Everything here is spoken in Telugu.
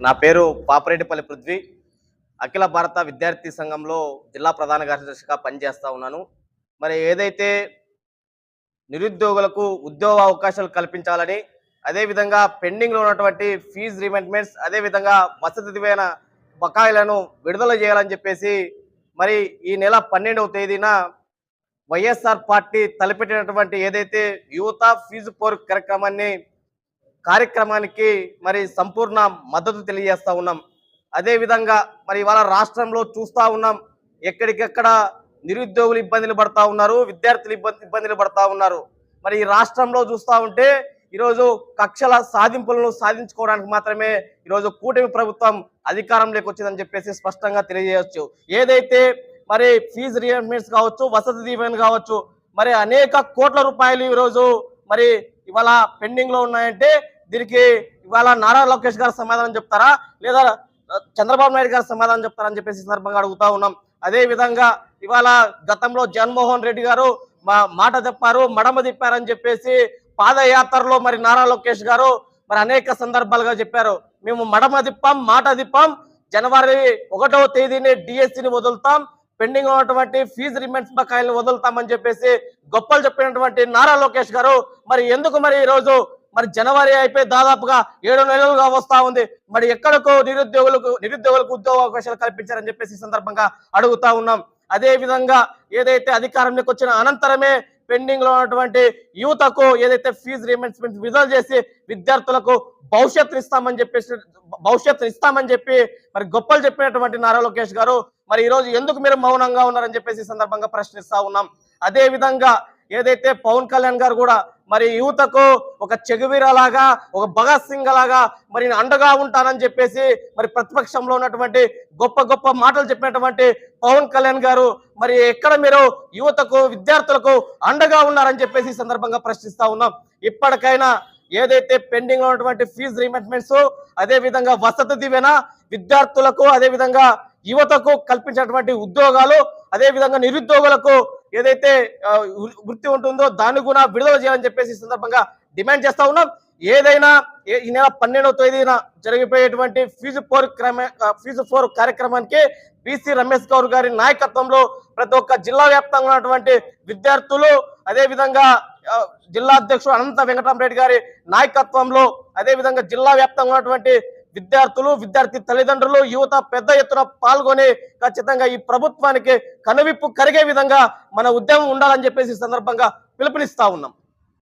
నా పేరు పాపరెడ్డిపల్లి పృథ్వీ. అఖిల భారత విద్యార్థి సంఘంలో జిల్లా ప్రధాన కార్యదర్శిగా పనిచేస్తూ ఉన్నాను. మరి ఏదైతే నిరుద్యోగులకు ఉద్యోగ అవకాశాలు కల్పించాలని అదేవిధంగా పెండింగ్లో ఉన్నటువంటి ఫీజు రిమెంట్మెంట్స్ అదేవిధంగా వసతి దివైన బకాయిలను విడుదల చేయాలని చెప్పేసి మరి ఈ నెల పన్నెండవ తేదీన వైఎస్ఆర్ పార్టీ తలపెట్టినటువంటి ఏదైతే యువత ఫీజు పోరు కార్యక్రమాన్ని కార్యక్రమానికి మరి సంపూర్ణ మద్దతు తెలియజేస్తూ ఉన్నాం. అదేవిధంగా మరి ఇవాళ రాష్ట్రంలో చూస్తా ఉన్నాం. ఎక్కడికెక్కడ నిరుద్యోగులు ఇబ్బందులు పడతా ఉన్నారు విద్యార్థులు ఇబ్బంది ఇబ్బందులు పడతా ఉన్నారు. మరి ఈ రాష్ట్రంలో చూస్తా ఉంటే ఈరోజు కక్షల సాధింపులను సాధించుకోవడానికి మాత్రమే ఈరోజు కూటమి ప్రభుత్వం అధికారంలోకి వచ్చిందని చెప్పేసి స్పష్టంగా తెలియజేయవచ్చు ఏదైతే మరి ఫీజు రియంబర్స్మెంట్స్ కావచ్చు వసతి దీవెన కావచ్చు మరి అనేక కోట్ల రూపాయలు ఈరోజు మరి ఇవాళ పెండింగ్లో ఉన్నాయంటే దీనికి ఇవాళ నారా లోకేష్ గారు సమాధానం చెప్తారా? లేదా చంద్రబాబు నాయుడు గారు సమాధానం చెప్తారని చెప్పేసి సందర్భంగా అడుగుతా ఉన్నాం. అదే విధంగా ఇవాళ గతంలో జగన్మోహన్ రెడ్డి గారు మా మాట చెప్పారు మడమ తిప్పారని చెప్పేసి పాదయాత్రలో మరి నారా లోకేష్ గారు మరి అనేక సందర్భాలుగా చెప్పారు. మేము మడమ తిప్పాం మాట తిప్పాం. జనవరి ఒకటవ తేదీని డిఎస్సిని వదులుతాం. పెండింగ్ ఉన్నటువంటి ఫీజు రిమెంట్స్ బకాయిలను వదులుతామని చెప్పేసి గొప్పలు చెప్పినటువంటి నారా లోకేష్ గారు మరి ఎందుకు మరి ఈరోజు మరి జనవరి అయిపోయి దాదాపుగా ఏడు నెలలుగా వస్తా ఉంది. మరి ఎక్కడకు నిరుద్యోగులకు నిరుద్యోగులకు ఉద్యోగ అవకాశాలు కల్పించారని చెప్పేసి ఈ సందర్భంగా అడుగుతా ఉన్నాం. అదే విధంగా ఏదైతే అధికారంలోకి వచ్చిన అనంతరమే పెండింగ్లో ఉన్నటువంటి యువతకు ఏదైతే ఫీజు రీమెంట్స్మెంట్ విడుదల చేసి విద్యార్థులకు భవిష్యత్తు ఇస్తామని చెప్పేసి భవిష్యత్తు ఇస్తామని చెప్పి మరి గొప్పలు చెప్పినటువంటి నారా లోకేష్ గారు మరి ఈ రోజు ఎందుకు మీరు మౌనంగా ఉన్నారని చెప్పేసి సందర్భంగా ప్రశ్నిస్తా ఉన్నాం. అదే విధంగా ఏదైతే పవన్ కళ్యాణ్ గారు కూడా మరి యువతకు ఒక చెగువీరలాగా ఒక భగత్ సింగ్ లాగా మరి అండగా ఉంటానని చెప్పేసి మరి ప్రతిపక్షంలో ఉన్నటువంటి గొప్ప గొప్ప మాటలు చెప్పినటువంటి పవన్ కళ్యాణ్ గారు మరి ఎక్కడ మీరు యువతకు విద్యార్థులకు అండగా ఉన్నారని చెప్పేసి సందర్భంగా ప్రశ్నిస్తా ఉన్నాం. ఇప్పటికైనా ఏదైతే పెండింగ్ ఉన్నటువంటి ఫీజు రీమెంట్మెంట్స్ అదే విధంగా వసతి దివెన విద్యార్థులకు అదే విధంగా యువతకు కల్పించినటువంటి ఉద్యోగాలు అదే విధంగా నిరుద్యోగులకు ఏదైతే వృత్తి ఉంటుందో దాన్ని కూడా విడుదల చేయాలని చెప్పేసి సందర్భంగా డిమాండ్ చేస్తా ఉన్నాం. ఏదైనా ఈ నెల పన్నెండవ తేదీన జరిగిపోయేటువంటి ఫీజు ఫోర్ క్రమ- ఫీజు ఫోర్ కార్యక్రమానికి బీసీ రమేష్ గౌర్ గారి నాయకత్వంలో ప్రతి ఒక్క జిల్లా వ్యాప్తంగా ఉన్నటువంటి విద్యార్థులు అదే విధంగా జిల్లా అధ్యక్షుడు అనంత వెంకటరామరెడ్డి గారి నాయకత్వంలో అదే విధంగా జిల్లా వ్యాప్తంగా ఉన్నటువంటి విద్యార్థులు విద్యార్థి తల్లిదండ్రులు యువత పెద్ద ఎత్తున పాల్గొని ఖచ్చితంగా ఈ ప్రభుత్వానికి కనువిప్పు కరిగే విధంగా మన ఉద్యమం ఉండాలని చెప్పేసి సందర్భంగా పిలుపునిస్తా ఉన్నాం.